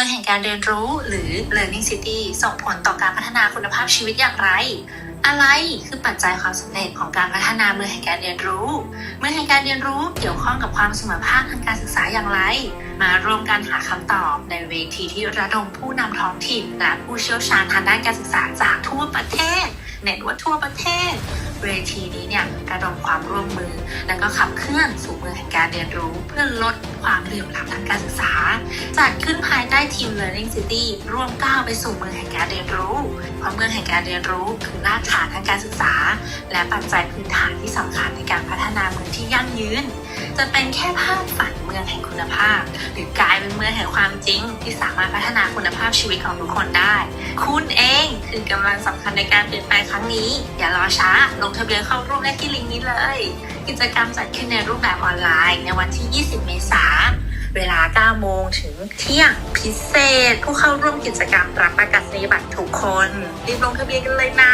มืองแห่งการเรียนรู้หรือ Learning City ส่งผลต่อการพัฒนาคุณภาพชีวิตอย่างไร อะไรคือปัจจัยความสำเร็จของการพัฒนาเมืองแห่งการเรียนรู้ เมืองแห่งการเรียนรู้เกี่ยวข้องกับความเสมอภาคทางการศึกษาอย่างไร มารวมกันหาคำตอบในเวทีที่ระดมผู้นำท้องถิ่น และผู้เชี่ยวชาญทางด้านการศึกษาจากทั่วประเทศเน็ตว่าทั่วประเทศ เวทีนี้เนี่ยระดมความร่วมมือ และก็ขับเคลื่อนสู่เมืองแห่งการเรียนรู้ เพื่อลดความเหลื่อมล้ำทางการศึกษา จัดขึ้นภายใต้ทีม Learning City ร่วมก้าวไปสู่เมืองแห่งการเรียนรู้ เพราะเมืองแห่งการเรียนรู้คือรากฐานทางการศึกษา และปัจจัยพื้นฐานที่สำคัญในการพัฒนาเมืองที่ยั่งยืน จะเป็นแค่ภาพฝันเมืองแห่งคุณภาพ หรือกลายเป็นเมืองแห่งความจริง ที่สามารถพัฒนาคุณภาพชีวิตของทุกคนได้ คุณเองคือกำลังสำคัญในการเปลี่ยนแปลงครั้งนี้ อย่ารอช้า ลงทะเบียนเข้าร่วมได้ที่ลิงก์นี้เลย กิจกรรมจัดขึ้นในรูปแบบออนไลน์ ในวันที่ 20 เมษายนเวลา 9 โมงถึงเที่ยงพิเศษ ผู้เข้าร่วมกิจกรรมรับประกาศนียบัตรทุกคน รีบลงทะเบียนกันเลยนะ